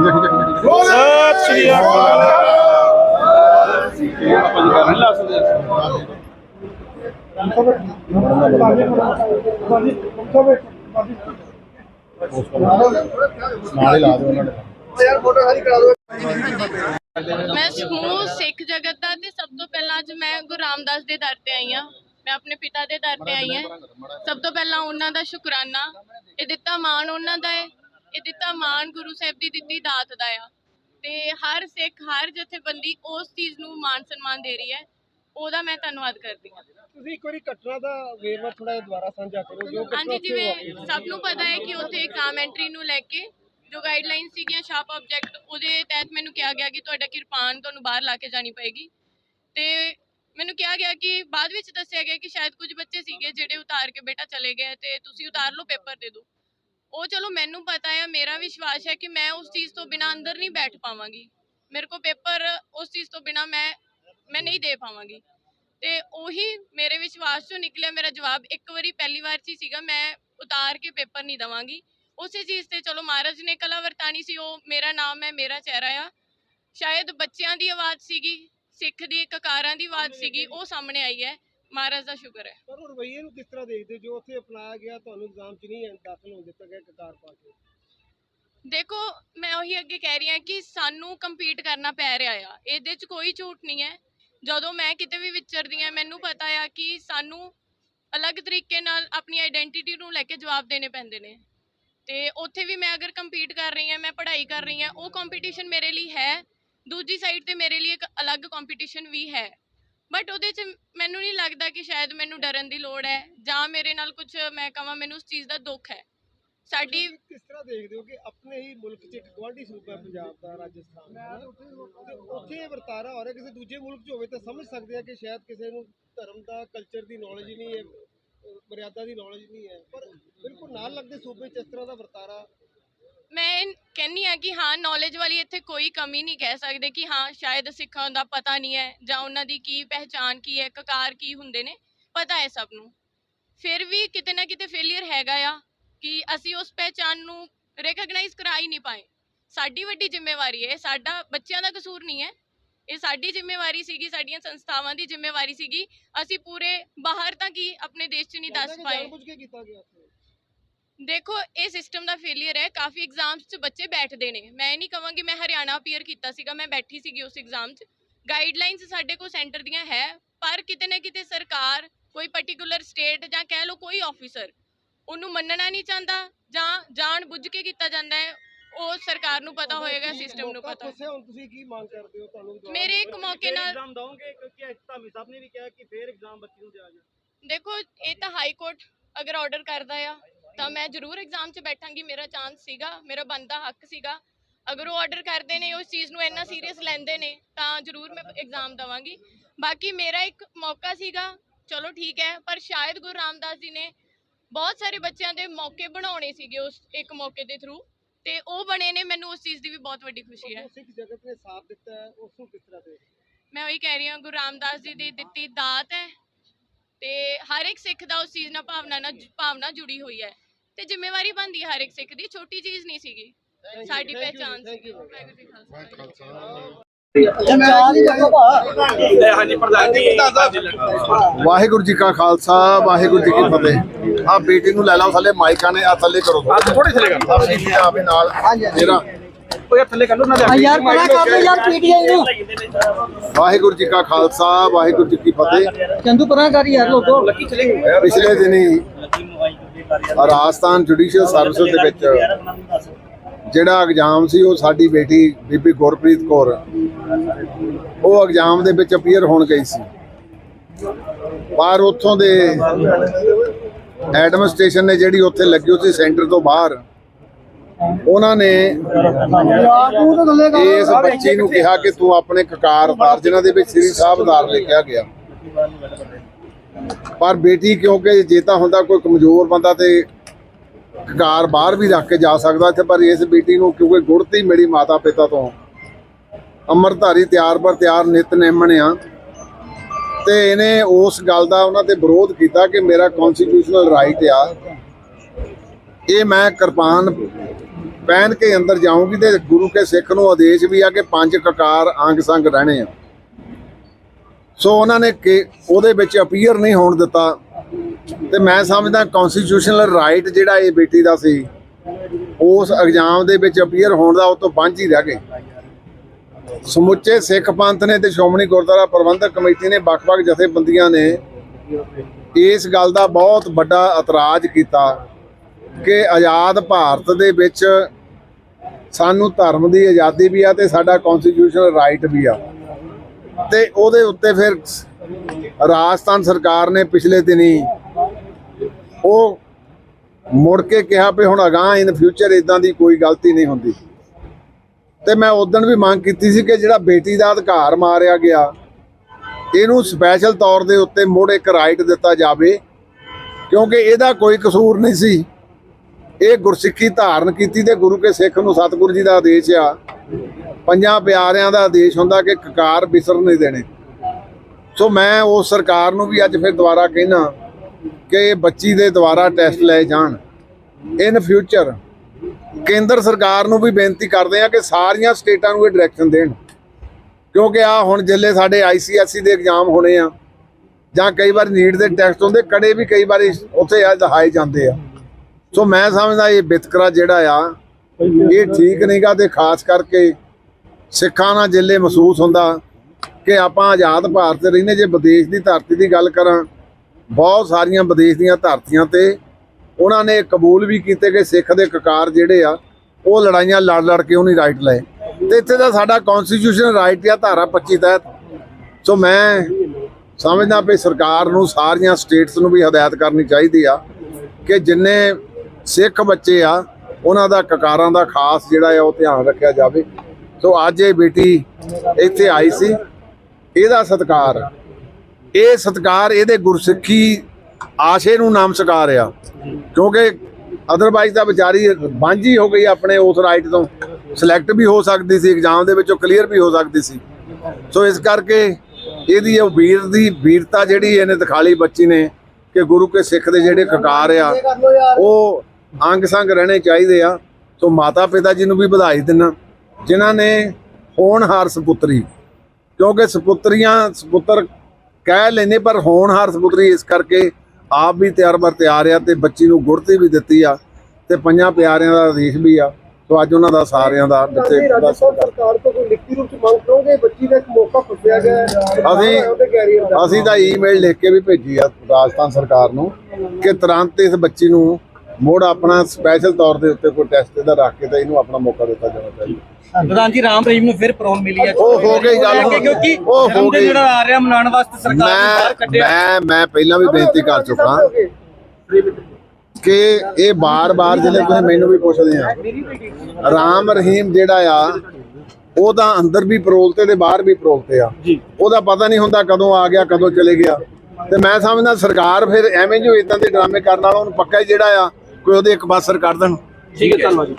ਸਤਿ ਸ਼੍ਰੀ ਅਕਾਲ ਆਪਾਂ ਜੀ ਕਰਨ ਲਾ ਸਕਦੇ ਨਾਲ ਹੀ ਲਾ ਦਿਓ ਉਹਨਾਂ ਨੇ ਮੈਂ ਸਮੂਹ ਸਿੱਖ ਜਗਤ ਦਾ ਤੇ ਸਭ ਤੋਂ ਪਹਿਲਾਂ ਅੱਜ ਮੈਂ ਗੁਰੂ ਰਾਮਦਾਸ ਦੇ ਦਰ ਤੇ ਆਈ ਆ ਮੈਂ ਆਪਣੇ ਪਿਤਾ ਦੇ ਦਰ ਤੇ ਆਈ ਆ ਸਭ ਤੋਂ ਪਹਿਲਾਂ ਉਹਨਾਂ ਦਾ ਸ਼ੁਕਰਾਨਾ। ਇਹ ਦਿੱਤਾ ਮਾਣ ਉਹਨਾਂ ਦਾ ਹੈ। ਇਹ ਦਿੱਤਾ ਮਾਣ ਗੁਰੂ ਸਾਹਿਬ ਦੀ ਦਿੱਤੀ ਦਾਤ ਦਾ ਆ। ਤੇ ਹਰ ਸਿੱਖ ਹਰ ਜਥੇਬੰਦੀ ਉਸ ਚੀਜ਼ ਨੂੰ ਮਾਣ ਸਨਮਾਨ ਦੇ ਰਹੀ ਹੈ। ਉਹਦਾ ਮੈਂ ਧੰਨਵਾਦ ਕਰਦੀ ਹਾਂ। ਤੁਸੀਂ ਇੱਕ ਵਾਰੀ ਘਟਨਾ ਦਾ ਵੇਰਵਾ ਥੋੜਾ ਜਿਹਾ ਦੁਬਾਰਾ ਸਾਂਝਾ ਕਰੋ ਜੋ ਹਾਂਜੀ ਜਿਵੇਂ। ਸਭ ਨੂੰ ਪਤਾ ਹੈ ਕਿ ਉੱਥੇ ਐਗਜ਼ਾਮ ਐਂਟਰੀ ਨੂੰ ਲੈ ਕੇ ਜੋ ਗਾਈਡਲਾਈਨ ਸੀਗੀਆਂ ਸ਼ਾਰਪ ਆਬਜੈਕਟ ਉਹਦੇ ਤਹਿਤ ਮੈਨੂੰ ਕਿਹਾ ਗਿਆ ਕਿ ਤੁਹਾਡਾ ਕਿਰਪਾਨ ਤੁਹਾਨੂੰ ਬਾਹਰ ਲਾ ਕੇ ਜਾਣੀ ਪਏਗੀ। ਤੇ ਮੈਨੂੰ ਕਿਹਾ ਗਿਆ ਕਿ ਬਾਅਦ ਵਿੱਚ ਦੱਸਿਆ ਗਿਆ ਕਿ ਸ਼ਾਇਦ ਕੁਝ ਬੱਚੇ ਸੀਗੇ ਜਿਹੜੇ ਉਤਾਰ ਕੇ ਬੇਟਾ ਚਲੇ ਗਏ ਤੇ ਤੁਸੀਂ ਉਤਾਰ ਲਓ ਪੇਪਰ ਦੇ ਦਿਓ। ਉਹ ਚਲੋ ਮੈਨੂੰ ਪਤਾ ਹੈ ਮੇਰਾ ਵਿਸ਼ਵਾਸ ਹੈ ਕਿ ਮੈਂ ਉਸ ਚੀਜ਼ ਤੋਂ ਬਿਨਾਂ ਅੰਦਰ ਨਹੀਂ ਬੈਠ ਪਾਵਾਂਗੀ। ਮੇਰੇ ਕੋ ਪੇਪਰ, ਉਸ ਚੀਜ਼ ਤੋਂ ਬਿਨਾਂ ਮੈਂ ਮੈਂ ਨਹੀਂ ਦੇ ਪਾਵਾਂਗੀ। ਤੇ ਉਹੀ ਮੇਰੇ ਵਿਸ਼ਵਾਸ ਚੋਂ ਨਿਕਲਿਆ, ਮੇਰਾ ਜਵਾਬ ਇੱਕ ਵਾਰੀ ਪਹਿਲੀ ਵਾਰ 'ਚ ਹੀ ਸੀਗਾ, ਮੈਂ ਉਤਾਰ ਕੇ ਪੇਪਰ ਨਹੀਂ ਦਵਾਂਗੀ। ਉਸੇ ਚੀਜ਼ ਤੇ ਚਲੋ ਮਹਾਰਾਜ ਨੇ ਕਲਾ ਵਰਤਾਨੀ ਸੀ, ਉਹ ਮੇਰਾ ਨਾਮ ਹੈ, ਮੇਰਾ ਚਿਹਰਾ ਆ। ਸ਼ਾਇਦ ਬੱਚਿਆਂ ਦੀ ਆਵਾਜ਼ ਸੀਗੀ, ਸਿੱਖ ਦੀ ਕਕਾਰਾਂ ਦੀ ਆਵਾਜ਼ ਸੀਗੀ, ਉਹ ਸਾਹਮਣੇ ਆਈ ਹੈ। ਮਹਾਰਾਜ ਦਾ ਸ਼ੁਕਰ ਹੈ। ਪਰ ਉਹ ਰਵਈਏ ਨੂੰ ਕਿਸ ਤਰ੍ਹਾਂ ਦੇਖਦੇ? ਜੋ ਉੱਥੇ ਅਪਣਾਇਆ ਗਿਆ ਤੁਹਾਨੂੰ ਐਗਜ਼ਾਮ 'ਚ ਨਹੀਂ ਦਾਖਲ ਹੋਣ ਦਿੱਤਾ ਗਿਆ ਕਕਾਰ ਪਾ ਕੇ। ਦੇਖੋ ਮੈਂ ਉਹੀ ਅੱਗੇ ਕਹਿ ਰਹੀ ਹਾਂ ਕਿ ਸਾਨੂੰ ਕੰਪੀਟ ਕਰਨਾ ਪੈ ਰਿਹਾ ਆ। ਇਹਦੇ 'ਚ ਕੋਈ ਝੂਠ ਨਹੀਂ ਹੈ। ਜਦੋਂ ਮੈਂ ਕਿਤੇ ਵੀ ਵਿਚਰਦੀ ਹਾਂ ਮੈਨੂੰ ਪਤਾ ਆ ਕਿ ਸਾਨੂੰ ਅਲੱਗ ਤਰੀਕੇ ਨਾਲ ਆਪਣੀ ਆਇਡੈਂਟੀਟੀ ਨੂੰ ਲੈ ਕੇ ਜਵਾਬ ਦੇਣੇ ਪੈਂਦੇ ਨੇ। ਤੇ ਉੱਥੇ ਵੀ ਮੈਂ ਅਗਰ ਕੰਪੀਟ ਕਰ ਰਹੀ ਹਾਂ ਮੈਂ ਪੜ੍ਹਾਈ ਕਰ ਰਹੀ ਹਾਂ ਉਹ ਕੰਪੀਟੀਸ਼ਨ ਮੇਰੇ ਲਈ ਹੈ। ਦੂਜੀ ਸਾਈਡ ਤੇ ਮੇਰੇ ਲਈ ਇੱਕ ਅਲੱਗ ਕੰਪੀਟੀਸ਼ਨ ਵੀ ਹੈ। ਬਟ ਉਹਦੇ 'ਚ ਮੈਨੂੰ ਨਹੀਂ ਲੱਗਦਾ ਕਿ ਸ਼ਾਇਦ ਮੈਨੂੰ ਡਰਨ ਦੀ ਲੋੜ ਹੈ ਜਾਂ ਮੇਰੇ ਨਾਲ ਕੁਝ ਮੈਂ ਕਹਾਂ ਮੈਨੂੰ ਉਸ ਚੀਜ਼ ਦਾ ਦੁੱਖ ਹੈ। ਸਾਡੀ ਕਿਸ ਤਰ੍ਹਾਂ ਦੇਖਦੇ ਹੋ ਕਿ ਆਪਣੇ ਹੀ ਮੁਲਕ 'ਚ ਇੱਕ ਗੁਆਂਢੀ ਸੂਬਾ ਹੈ ਪੰਜਾਬ ਦਾ ਰਾਜਸਥਾਨ ਦਾ? ਤੇ ਉੱਥੇ ਇਹ ਵਰਤਾਰਾ ਹੋ ਰਿਹਾ ਕਿਸੇ ਦੂਜੇ ਮੁਲਕ 'ਚ ਹੋਵੇ ਤਾਂ ਸਮਝ ਸਕਦੇ ਆ ਕਿ ਸ਼ਾਇਦ ਕਿਸੇ ਨੂੰ ਧਰਮ ਦਾ ਕਲਚਰ ਦੀ ਨੌਲੇਜ ਨਹੀਂ ਹੈ ਮਰਿਆਦਾ ਦੀ ਨੌਲੇਜ ਨਹੀਂ ਹੈ। ਪਰ ਬਿਲਕੁਲ ਨਾਲ ਲੱਗਦੇ ਸੂਬੇ 'ਚ ਇਸ ਤਰ੍ਹਾਂ ਦਾ ਵਰਤਾਰਾ ਮੈਂ ਕਹਿੰਨੀ ਆ ਕਿ ਹਾਂ ਨੌਲੇਜ ਵਾਲੀ ਇੱਥੇ ਕੋਈ ਕਮੀ ਨਹੀਂ ਕਹਿ ਸਕਦੇ ਕਿ ਹਾਂ ਸ਼ਾਇਦ ਸਿੱਖਾਂ ਦਾ ਪਤਾ ਨਹੀਂ ਹੈ ਜਾਂ ਉਹਨਾਂ ਦੀ ਕੀ ਪਹਿਚਾਨ ਕੀ ਹੈ ਕਕਾਰ ਕੀ ਹੁੰਦੇ ਨੇ ਪਤਾ ਹੈ ਸਭ ਨੂੰ। ਫਿਰ ਵੀ ਕਿਤੇ ਨਾ ਕਿਤੇ ਫੇਲਿਅਰ ਹੈਗਾ ਆ ਕਿ ਅਸੀਂ ਉਸ ਪਹਿਚਾਨ ਨੂੰ ਰੈਕਗਨਾਈਜ਼ ਕਰਾ ਹੀ ਨਹੀਂ ਪਾਏ। ਸਾਡੀ ਵੱਡੀ ਜ਼ਿੰਮੇਵਾਰੀ ਹੈ ਸਾਡਾ ਬੱਚਿਆਂ ਦਾ ਕਸੂਰ ਨਹੀਂ ਹੈ। ਇਹ ਸਾਡੀ ਜ਼ਿੰਮੇਵਾਰੀ ਸੀਗੀ ਸਾਡੀਆਂ ਸੰਸਥਾਵਾਂ ਦੀ ਜ਼ਿੰਮੇਵਾਰੀ ਸੀਗੀ। ਅਸੀਂ ਪੂਰੇ ਬਾਹਰ ਤੱਕ ਹੀ ਆਪਣੇ ਦੇਸ਼ 'ਚ ਨਹੀਂ ਦੱਸ ਕਿ ਪਾਏ। ਜਾਣਬੁੱਝ ਕੇ ਕੀਤਾ ਗਿਆ ਦੇਖੋ ਇਹ ਸਿਸਟਮ ਦਾ ਫੇਲਿਅਰ ਹੈ। ਕਾਫੀ ਐਗਜ਼ਾਮਸ 'ਚ ਬੱਚੇ ਬੈਠਦੇ ਨੇ। ਮੈਂ ਇਹ ਨਹੀਂ ਕਹਾਂਗੀ ਮੈਂ ਹਰਿਆਣਾ ਅਪੀਅਰ ਕੀਤਾ ਸੀਗਾ ਮੈਂ ਬੈਠੀ ਸੀਗੀ ਉਸ ਐਗਜ਼ਾਮ 'ਚ। ਗਾਈਡਲਾਈਨਸ ਸਾਡੇ ਕੋਲ ਸੈਂਟਰ ਦੀਆਂ ਹੈ ਪਰ ਕਿਤੇ ਨਾ ਕਿਤੇ ਸਰਕਾਰ ਕੋਈ ਪਾਰਟਿਕੂਲਰ ਸਟੇਟ ਜਾਂ ਕਹਿ ਲਓ ਕੋਈ ਆਫੀਸਰ ਉਹਨੂੰ ਮੰਨਣਾ ਨਹੀਂ ਚਾਹੁੰਦਾ ਜਾਂ ਜਾਣ ਬੁੱਝ ਕੇ ਕੀਤਾ ਜਾਂਦਾ ਹੈ। ਉਹ ਸਰਕਾਰ ਨੂੰ ਪਤਾ ਹੋਏਗਾ ਸਿਸਟਮ ਨੂੰ ਪਤਾ। ਫਸਿਆ ਹੁਣ ਤੁਸੀਂ ਕੀ ਮੰਗ ਕਰਦੇ ਹੋ ਤੁਹਾਨੂੰ ਮੇਰੇ ਇੱਕ ਮੌਕੇ ਨਾਲ ਐਗਜ਼ਾਮ ਦਵਾਂਗੇ ਕਿਉਂਕਿ ਧਾਮੀ ਸਾਹਿਬ ਨੇ ਵੀ ਕਿਹਾ ਕਿ ਫੇਰ ਐਗਜ਼ਾਮ ਬੱਚੀ ਨੂੰ ਦਿਆ ਜਾ ਦੇਖੋ ਇਹ ਤਾਂ ਹਾਈ ਕੋਰਟ ਅਗਰ ਆਰਡਰ ਕਰਦਾ ਆ। ਤਾਂ ਮੈਂ ਜ਼ਰੂਰ ਐਗਜ਼ਾਮ 'ਚ ਬੈਠਾਂਗੀ ਮੇਰਾ ਚਾਂਸ ਸੀਗਾ ਮੇਰਾ ਬੰਦਾ ਹੱਕ ਸੀਗਾ। ਅਗਰ ਉਹ ਆਰਡਰ ਕਰਦੇ ਨੇ ਉਸ ਚੀਜ਼ ਨੂੰ ਇੰਨਾ ਸੀਰੀਅਸ ਲੈਂਦੇ ਨੇ ਤਾਂ ਜ਼ਰੂਰ ਮੈਂ ਐਗਜ਼ਾਮ ਦਵਾਂਗੀ। ਬਾਕੀ ਮੇਰਾ ਇੱਕ ਮੌਕਾ ਸੀਗਾ ਚਲੋ ਠੀਕ ਹੈ ਪਰ ਸ਼ਾਇਦ ਗੁਰੂ ਰਾਮਦਾਸ ਜੀ ਨੇ ਬਹੁਤ ਸਾਰੇ ਬੱਚਿਆਂ ਦੇ ਮੌਕੇ ਬਣਾਉਣੇ ਸੀਗੇ ਉਸ ਇੱਕ ਮੌਕੇ ਦੇ ਥਰੂ ਤੇ ਉਹ ਬਣੇ ਨੇ ਮੈਨੂੰ ਉਸ ਚੀਜ਼ ਦੀ ਵੀ ਬਹੁਤ ਵੱਡੀ ਖੁਸ਼ੀ ਹੈ। ਜੋ ਸਿੱਖ ਜਗਤ ਨੇ ਸਾਥ ਦਿੱਤਾ ਹੈ ਉਸ ਨੂੰ ਕਿਸ ਤਰ੍ਹਾਂ ਦੇ ਮੈਂ ਉਹੀ ਕਹਿ ਰਹੀ ਹਾਂ ਗੁਰੂ ਰਾਮਦਾਸ ਜੀ ਦੀ ਦਿੱਤੀ ਦਾਤ ਹੈ ਤੇ ਹਰ ਇੱਕ ਸਿੱਖ ਦਾ ਉਸ ਚੀਜ਼ ਨਾਲ ਭਾਵਨਾ ਨਾਲ ਭਾਵਨਾ ਜੁੜੀ ਹੋਈ ਹੈ। ਤੇ ਜ਼ਿੰਮੇਵਾਰੀ ਬਣਦੀ ਹੈ ਹਰ ਇੱਕ ਸਿੱਖ ਦੀ ਛੋਟੀ ਚੀਜ਼ ਨਹੀਂ ਸੀਗੀ। ਸਾਡੀ ਪਹਿਚਾਨ ਸੀ. ਵਾਹਿਗੁਰੂ ਜੀ ਕਾ ਖਾਲਸਾ ਵਾਹਿਗੁਰੂ ਜੀ ਕਾ ਖਾਲਸਾ ਵਾਹਿਗੁਰੂ ਜੀ ਕੀ ਫਤਿਹ। ਆ ਬੇਟੀ ਨੂੰ ਲੈ ਲਓ ਥੱਲੇ ਮਾਈਕਾਂ ਨੇ ਆ ਥੱਲੇ ਕਰੋ। ਆ ਥੋੜੀ ਥੱਲੇ ਕਰ। ਨਾਲ ਮੇਰਾ ਉਹ ਯਾਰ ਥੱਲੇ ਕਰ ਲੋ ਨਾ ਯਾਰ ਬੜਾ ਕੰਮ ਹੈ ਯਾਰ ਪੀਟੀਆਈ ਨੂੰ। ਵਾਹਿਗੁਰੂ ਜੀ ਕਾ ਖਾਲਸਾ ਵਾਹਿਗੁਰੂ ਜੀ ਕੀ ਫਤਿਹ। ਚੰਦੂ ਪਰਾਂ ਕਰ ਯਾਰ ਲੋਕੋ। ਪਿਛਲੇ ਦਿਨੀ ਰਾਜਸਥਾਨ ਜੁਡੀਸ਼ੀਅਲ ਸਰਵਿਸ ਦੇ ਵਿੱਚ ਜਿਹੜਾ ਐਗਜ਼ਾਮ ਸੀ ਉਹ ਸਾਡੀ ਬੇਟੀ ਬੀਬੀ ਗੁਰਪ੍ਰੀਤ ਕੌਰ ਉਹ ਐਗਜ਼ਾਮ ਦੇ ਵਿੱਚ ਅਪੀਅਰ ਹੋਣ ਗਈ ਸੀ। ਪਰ ਉੱਥੋਂ ਦੇ ਐਡਮਿਨਿਸਟ੍ਰੇਸ਼ਨ ਨੇ ਜਿਹੜੀ ਉੱਥੇ ਲੱਗੀ ਹੋਈ ਸੀ ਸੈਂਟਰ ਤੋਂ ਬਾਹਰ ਉਹਨਾਂ ਨੇ ਇਸ ਬੱਚੀ ਨੂੰ ਕਿਹਾ ਕਿ ਤੂੰ ਆਪਣੇ ਕਕਾਰ ਉਤਾਰ ਜਿਨ੍ਹਾਂ ਦੇ ਵਿੱਚ ਸ੍ਰੀ ਸਾਹਿਬ ਉਤਾਰ ਲਿਖਿਆ ਗਿਆ। ਪਰ ਬੇਟੀ ਕਿਉਂਕਿ ਜੇ ਤਾਂ ਹੁੰਦਾ ਕੋਈ ਕਮਜ਼ੋਰ ਬੰਦਾ ਤੇ ਕਕਾਰ ਬਾਹਰ ਵੀ ਰੱਖ ਕੇ ਜਾ ਸਕਦਾ ਤੇ ਪਰ ਇਸ ਬੇਟੀ ਨੂੰ ਕਿਉਂਕਿ ਗੁੜਤੀ ਮਿਲੀ ਮਾਤਾ ਪਿਤਾ ਤੋਂ ਅੰਮ੍ਰਿਤਧਾਰੀ ਤਿਆਰ ਪਰ ਤਿਆਰ ਨਿਤਨੇਮਣ ਆ ਤੇ ਇਹਨੇ ਉਸ ਗੱਲ ਦਾ ਉਹਨਾਂ ਤੇ ਵਿਰੋਧ ਕੀਤਾ ਕਿ ਮੇਰਾ ਕਨਸਟੀਟਿਊਸ਼ਨਲ ਰਾਈਟ ਆ। ਇਹ ਮੈਂ ਕਿਰਪਾਨ ਪਹਿਨ ਕੇ ਅੰਦਰ ਜਾਊਂਗੀ ਤੇ ਗੁਰੂ ਕੇ ਸਿੱਖ ਨੂੰ ਆਦੇਸ਼ ਵੀ ਆ ਕਿ ਪੰਜ ਕਕਾਰ ਅੰਗ ਸੰਗ ਰਹਿਣੇ ਆ। ਸੋ ਉਹਨਾਂ ਨੇ ਕਿ ਉਹਦੇ ਵਿੱਚ ਅਪੀਅਰ ਨਹੀਂ ਹੋਣ ਦਿੱਤਾ। ਤੇ ਮੈਂ ਸਮਝਦਾ ਕਨਸਟੀਟਿਊਸ਼ਨਲ ਰਾਈਟ ਜਿਹੜਾ ਇਹ ਬੇਟੀ ਦਾ ਸੀ, ਉਸ ਐਗਜ਼ਾਮ ਦੇ ਵਿੱਚ ਅਪੀਅਰ ਹੋਣ ਦਾ ਉਹ ਤੋਂ ਵਾਂਝੀ ਰਹਿ ਗਏ। ਸਮੁੱਚੇ ਸਿੱਖ ਪੰਥ ਨੇ ਤੇ ਸ਼੍ਰੋਮਣੀ ਗੁਰਦੁਆਰਾ ਪ੍ਰਬੰਧਕ ਕਮੇਟੀ ਨੇ ਵੱਖ-ਵੱਖ ਜਥੇਬੰਦੀਆਂ ਨੇ ਇਸ ਗੱਲ ਦਾ ਬਹੁਤ ਵੱਡਾ ਇਤਰਾਜ਼ ਕੀਤਾ। ਕਿ ਆਜ਼ਾਦ ਭਾਰਤ ਦੇ ਵਿੱਚ ਸਾਨੂੰ ਧਰਮ ਦੀ ਆਜ਼ਾਦੀ ਵੀ ਆ ਤੇ ਸਾਡਾ ਕਨਸਟੀਟਿਊਸ਼ਨਲ ਰਾਈਟ ਵੀ ਆ। ਤੇ ਉਹਦੇ ਉੱਤੇ ਫਿਰ ਰਾਜਸਥਾਨ ਸਰਕਾਰ ਨੇ ਪਿਛਲੇ ਦਿਨੀ ਉਹ ਮੁੜ ਕੇ ਕਿਹਾ ਵੀ ਹੁਣ ਅਗਾਂਹ ਇਨ ਫਿਊਚਰ ਇਦਾਂ ਦੀ ਕੋਈ ਗਲਤੀ ਨਹੀਂ ਹੁੰਦੀ। ਤੇ ਮੈਂ ਉਦੋਂ ਵੀ ਮੰਗ ਕੀਤੀ ਸੀ ਕਿ ਜਿਹੜਾ ਬੇਟੀ ਦਾ ਅਧਿਕਾਰ ਮਾਰਿਆ ਗਿਆ, ਇਹਨੂੰ ਸਪੈਸ਼ਲ ਤੌਰ ਦੇ ਉੱਤੇ ਮੁੜ ਇੱਕ ਰਾਈਟ ਦਿੱਤਾ ਜਾਵੇ, ਕਿਉਂਕਿ ਇਹਦਾ ਕੋਈ ਕਸੂਰ ਨਹੀਂ ਸੀ। ਇਹ ਗੁਰਸਿੱਖੀ ਧਾਰਨ ਕੀਤੀ ਤੇ ਗੁਰੂ ਕੇ ਸਿੱਖ ਨੂੰ ਸਤਿਗੁਰੂ ਜੀ ਦਾ ਆਦੇਸ਼ ਆ। ਪੰਜਾਂ ਪਿਆਰਿਆਂ ਦਾ ਆਦੇਸ਼ ਹੁੰਦਾ ਕਿ ਕਕਾਰ ਬਿਸਰ ਨਹੀਂ ਦੇਣੇ। ਸੋ ਮੈਂ ਉਸ ਸਰਕਾਰ ਨੂੰ ਵੀ ਅੱਜ ਫਿਰ ਦੁਬਾਰਾ ਕਹਿਣਾ ਕਿ ਇਹ ਬੱਚੀ ਦੇ ਦੁਬਾਰਾ ਟੈਸਟ ਲਏ ਜਾਣ। ਇਨ ਫਿਊਚਰ ਕੇਂਦਰ ਸਰਕਾਰ ਨੂੰ ਵੀ ਬੇਨਤੀ ਕਰਦੇ ਆ ਕਿ ਸਾਰੀਆਂ ਸਟੇਟਾਂ ਨੂੰ ਇਹ ਡਾਇਰੈਕਸ਼ਨ ਦੇਣ। ਕਿਉਂਕਿ ਆ ਹੁਣ ਜਿੱਲੇ ਸਾਡੇ ਆਈਸੀਐਸਸੀ ਦੇ ਐਗਜ਼ਾਮ ਹੋਣੇ ਆ ਜਾਂ ਕਈ ਵਾਰ ਨੀਟ ਦੇ ਟੈਸਟ ਹੁੰਦੇ, ਕੜੇ ਵੀ ਕਈ ਵਾਰੀ ਉੱਥੇ ਆ ਦਹਾਏ ਜਾਂਦੇ ਆ। ਸੋ ਮੈਂ ਸਮਝਦਾ ਇਹ ਵਿਤਕਰਾ ਜਿਹੜਾ ਆ, ਇਹ ਠੀਕ ਨਹੀਂਗਾ ਤੇ ਖਾਸ ਕਰਕੇ ਸਿੱਖਾਂ ਨਾਲ ਜਿੱਲੇ ਮਹਿਸੂਸ ਹੁੰਦਾ ਕਿ ਆਪਾਂ ਆਜ਼ਾਦ ਭਾਰਤ 'ਚ ਰਹਿੰਦੇ, ਜੇ ਵਿਦੇਸ਼ ਦੀ ਧਰਤੀ ਦੀ ਗੱਲ ਕਰਾਂ, ਬਹੁਤ ਸਾਰੀਆਂ ਵਿਦੇਸ਼ ਦੀਆਂ ਧਰਤੀਆਂ ਤੇ ਉਹਨਾਂ ਨੇ ਕਬੂਲ ਵੀ ਕੀਤੇ ਕਿ ਸਿੱਖ ਦੇ ਕਕਾਰ ਜਿਹੜੇ ਆ, ਉਹ ਲੜਾਈਆਂ ਲੜ ਲੜ ਕੇ ਉਹਨੀ ਰਾਈਟ ਲਏ। ਤੇ ਇੱਥੇ ਦਾ ਸਾਡਾ ਕਨਸਟੀਟਿਊਸ਼ਨ ਰਾਈਟ ਆ, ਧਾਰਾ 25 ਤਹਿਤ। ਸੋ ਮੈਂ ਸਮਝਦਾ ਵੀ ਸਰਕਾਰ ਨੂੰ ਸਾਰੀਆਂ ਸਟੇਟਸ ਨੂੰ ਵੀ ਹਦਾਇਤ ਕਰਨੀ ਚਾਹੀਦੀ ਆ ਕਿ ਜਿੰਨੇ ਸਿੱਖ ਬੱਚੇ ਆ, ਉਹਨਾਂ ਦਾ ਕਕਾਰਾਂ ਦਾ ਖਾਸ ਜਿਹੜਾ ਆ ਉਹ ਧਿਆਨ ਰੱਖਿਆ ਜਾਵੇ। ਸੋ ਅੱਜ ਇਹ ਬੇਟੀ ਇੱਥੇ ਆਈ ਸੀ, ਇਹਦਾ ਸਤਿਕਾਰ, ਇਹ ਸਤਿਕਾਰ ਇਹਦੇ ਗੁਰਸਿੱਖੀ ਆਸ਼ੇ ਨੂੰ ਨਾਮਸਕਾਰ ਆ। ਕਿਉਂਕਿ ਅਦਰਵਾਈਜ਼ ਤਾਂ ਵਿਚਾਰੀ ਬਾਂਝੀ ਹੋ ਗਈ ਆਪਣੇ ਉਸ ਰਾਈਟ ਤੋਂ। ਸਿਲੈਕਟ ਵੀ ਹੋ ਸਕਦੀ ਸੀ ਐਗਜ਼ਾਮ ਦੇ ਵਿੱਚੋਂ ਕਲੀਅਰ ਵੀ ਹੋ ਸਕਦੀ ਸੀ। ਸੋ ਇਸ ਕਰਕੇ ਇਹਦੀ ਉਹ ਵੀਰ ਦੀ ਵੀਰਤਾ ਜਿਹੜੀ ਇਹਨੇ ਦਿਖਾਲੀ ਬੱਚੀ ਨੇ ਕਿ ਗੁਰੂ ਕੇ ਸਿੱਖ ਦੇ ਜਿਹੜੇ ਕਕਾਰ ਆ, ਉਹ ਅੰਗ ਸੰਗ ਰਹਿਣੇ ਚਾਹੀਦੇ ਆ। ਸੋ ਮਾਤਾ ਪਿਤਾ ਜੀ ਨੂੰ ਵੀ ਵਧਾਈ ਦਿੰਨਾ। ਜਿਨ੍ਹਾਂ ਨੇ ਹੋਣਹਾਰ ਸੁਪੁੱਤਰੀ। ਕਿਉਂਕਿ ਸੁਪੁੱਤਰੀਆਂ ਸੁਪੁੱਤਰ ਕਹਿ ਲੈਨੇ ਪਰ ਹੋਣਹਾਰ ਸੁਪੁੱਤਰੀ ਇਸ ਕਰਕੇ ਆਪ ਵੀ ਤਿਆਰ ਬਰ ਤਿਆਰ ਆ ਤੇ ਬੱਚੀ ਨੂੰ ਗੁਰਤੀ ਵੀ ਦਿੱਤੀ ਆ ਤੇ ਪੰਜਾਂ ਪਿਆਰਿਆਂ ਦਾ ਆਦੇਸ਼ ਵੀ ਆ। ਸੋ ਅੱਜ ਉਹਨਾਂ ਦਾ ਸਾਰਿਆਂ ਦਾ ਰਾਜਸਥਾਨ ਸਰਕਾਰ ਤੋਂ ਕੋਈ ਲਿਖਤੀ ਰੂਪ ਚ ਮੰਗ ਕਰੋਗੇ? ਬੱਚੀ ਦਾ ਇੱਕ ਮੌਕਾ ਫੁੱਟਿਆ ਗਿਆ ਅਸੀਂ- ਅਸੀਂ ਤਾਂ ਈਮੇਲ ਲਿਖ ਕੇ ਵੀ ਭੇਜੀ ਆ ਰਾਜਸਥਾਨ ਸਰਕਾਰ ਨੂੰ ਕਿ ਤੁਰੰਤ ਇਸ ਬੱਚੀ ਨੂੰ ਮੋੜ ਆਪਣਾ ਸਪੈਸ਼ਲ ਤੌਰ ਦੇ ਉੱਤੇ ਕੋਈ ਟੈਸਟ ਇਹਦਾ ਰੱਖ ਕੇ ਤਾਂ ਇਹਨੂੰ ਆਪਣਾ ਮੌਕਾ ਦਿੱਤਾ ਜਾਣਾ ਚਾਹੀਦਾ। ਪ੍ਰਧਾਨ ਜੀ ਰਾਮ ਰਹੀਮ ਨੂੰ ਫਿਰ ਪਰੋਲ ਮਿਲੀ ਹੈ। ਉਹ ਹੋ ਗਈ ਗੱਲ। ਕਿਉਂਕਿ ਉਹ ਹੋ ਗਈ। ਜਿਹੜਾ ਆ ਰਿਹਾ ਮਨਾਉਣ ਵਾਸਤੇ ਸਰਕਾਰ ਨੇ ਬਾਹਰ ਕੱਢਿਆ। ਮੈਂ ਮੈਂ ਪਹਿਲਾਂ ਵੀ ਬੇਨਤੀ ਕਰ ਚੁੱਕਾ। ਕਿ ਇਹ ਬਾਰ-ਬਾਰ ਜਿਹੜੇ ਤੁਸੀਂ ਮੈਨੂੰ ਵੀ ਪੁੱਛਦੇ ਆ ਰਾਮ ਰਹੀਮ ਜਿਹੜਾ ਆ ਉਹ ਤਾਂ ਅੰਦਰ ਵੀ ਪਰੋਲ ਤੇ ਤੇ ਬਾਹਰ ਵੀ ਪਰੋਲ ਤੇ ਆ ਉਹਦਾ ਪਤਾ ਨਹੀਂ ਹੁੰਦਾ ਕਦੋਂ ਆ ਗਿਆ ਕਦੋਂ ਚਲੇ ਗਿਆ। ਤੇ ਮੈਂ ਸਮਝਦਾ ਸਰਕਾਰ ਫਿਰ ਐਵੇਂ ਜੋ ਇਦਾਂ ਦੇ ਡਰਾਮੇ ਕਰਨ ਵਾਲਾ ਉਹਨੂੰ ਪੱਕਾ ਹੀ ਜਿਹੜਾ ਆ ਕੋਈ ਉਹਦੇ ਇੱਕ ਬਾਸਰ ਕਰ ਦੇਣ। ਠੀਕ ਹੈ ਧੰਨਵਾਦ ਜੀ।